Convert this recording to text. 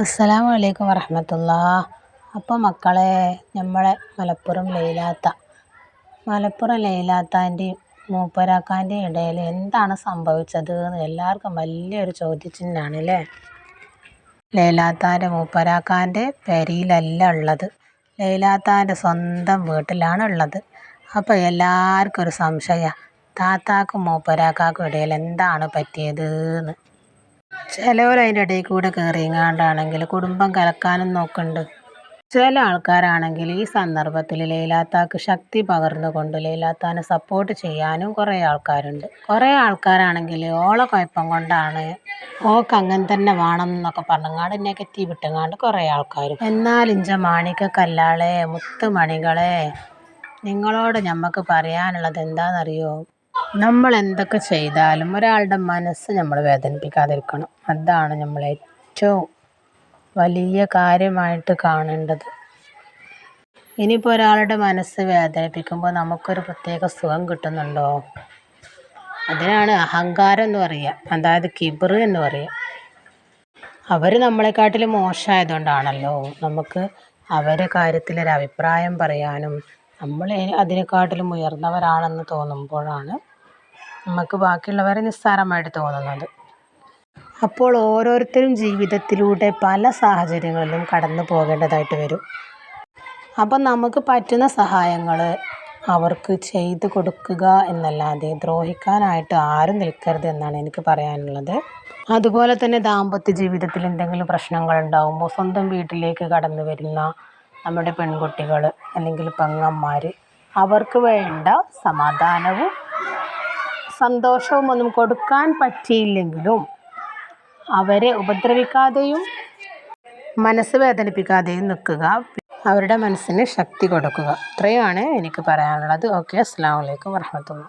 അസ്സലാമു അലൈക്കും വറഹമത്തുള്ള. അപ്പോൾ മക്കളെ നമ്മളെ മലപ്പുറം ലൈലാത്ത മലപ്പുറം ലൈലാത്താന്റെ മൂപ്പരാക്കാന്റെ ഇടയിൽ എന്താണ് സംഭവിച്ചത് എന്ന് എല്ലാവർക്കും വലിയൊരു ചോദ്യചിഹ്നമാണ് അല്ലേ? ലൈലാത്താന്റെ മൂപ്പരാക്കാന്റെ പെരിയിലല്ല ഉള്ളത്. ലൈലാത്താന്റെ സ്വന്തം വീട്ടിലാണ് ഉള്ളത്. അപ്പോൾ എല്ലാവർക്കും ഒരു സംശയമാണ് താത്താക്കും മൂപ്പരാക്കാക്കും ഇടയിൽ എന്താണ് പറ്റിയത് എന്ന് ചിലവർ അതിന്റെ ഇടയിൽ കൂടെ കയറിയങ്ങാണ്ടാണെങ്കിൽ കുടുംബം കലക്കാനും നോക്കുന്നുണ്ട്. ചില ആൾക്കാരാണെങ്കിൽ ഈ സന്ദർഭത്തിൽ ലൈലാത്താക്ക് ശക്തി പകർന്നുകൊണ്ട് ലൈലാത്താനെ സപ്പോർട്ട് ചെയ്യാനും കുറേ ആൾക്കാരുണ്ട്. കുറേ ആൾക്കാരാണെങ്കിൽ ഓളെ കുഴപ്പം കൊണ്ടാണ് ഓക്ക് അങ്ങനെ തന്നെ വേണം എന്നൊക്കെ പറഞ്ഞങ്ങാണ്ട് നെഗറ്റീവ് ഇട്ടങ്ങാണ്ട് കുറേ ആൾക്കാരും. എന്നാൽ ഇഞ്ച മാണിക്ക കല്ലാളെ മുത്തുമണികളെ നിങ്ങളോട് ഞമ്മക്ക് പറയാനുള്ളത് എന്താണെന്നറിയോ നമ്മൾ എന്തൊക്കെ ചെയ്താലും ഒരാളുടെ മനസ്സ് നമ്മൾ വേദനിപ്പിക്കാതിരിക്കണം. അതാണ് നമ്മൾ ഏറ്റവും വലിയ കാര്യമായിട്ട് കാണേണ്ടത്. ഇനിയിപ്പോൾ ഒരാളുടെ മനസ്സ് വേദനിപ്പിക്കുമ്പോൾ നമുക്കൊരു പ്രത്യേക സുഖം കിട്ടുന്നുണ്ടോ? അതിനാണ് അഹങ്കാരം എന്ന് പറയുക അതായത് കിബർ എന്ന് പറയുക അവർ നമ്മളെക്കാട്ടിൽ മോശമായതുകൊണ്ടാണല്ലോ നമുക്ക് അവരെ കാര്യത്തിൽ ഒരു അഭിപ്രായം പറയാനും നമ്മൾ അതിനെക്കാട്ടിലും ഉയർന്നവരാണെന്ന് തോന്നുമ്പോഴാണ് നമുക്ക് ബാക്കിയുള്ളവരെ നിസ്സാരമായിട്ട് തോന്നുന്നത്. അപ്പോൾ ഓരോരുത്തരും ജീവിതത്തിലൂടെ പല സാഹചര്യങ്ങളിലും കടന്നു പോകേണ്ടതായിട്ട് വരും. അപ്പം നമുക്ക് പറ്റുന്ന സഹായങ്ങൾ അവർക്ക് ചെയ്തു കൊടുക്കുക എന്നല്ലാതെ ദ്രോഹിക്കാനായിട്ട് ആരും നിൽക്കരുത് എന്നാണ് എനിക്ക് പറയാനുള്ളത്. അതുപോലെ തന്നെ ദാമ്പത്യ ജീവിതത്തിൽ എന്തെങ്കിലും പ്രശ്നങ്ങൾ ഉണ്ടാകുമ്പോൾ സ്വന്തം വീട്ടിലേക്ക് കടന്നു വരുന്ന നമ്മുടെ പെൺകുട്ടികൾ അല്ലെങ്കിൽ പെങ്ങന്മാർ അവർക്ക് വേണ്ട സമാധാനവും സന്തോഷവും ഒന്നും കൊടുക്കാൻ പറ്റിയില്ലെങ്കിലും അവരെ ഉപദ്രവിക്കാതെയും മനസ്സ് വേദനിപ്പിക്കാതെയും നിൽക്കുക. അവരുടെ മനസ്സിന് ശക്തി കൊടുക്കുക. ഇത്രയുമാണ് എനിക്ക് പറയാനുള്ളത്. ഓക്കെ അസ്സാം വലൈക്കും വർഹമത്തുള്ള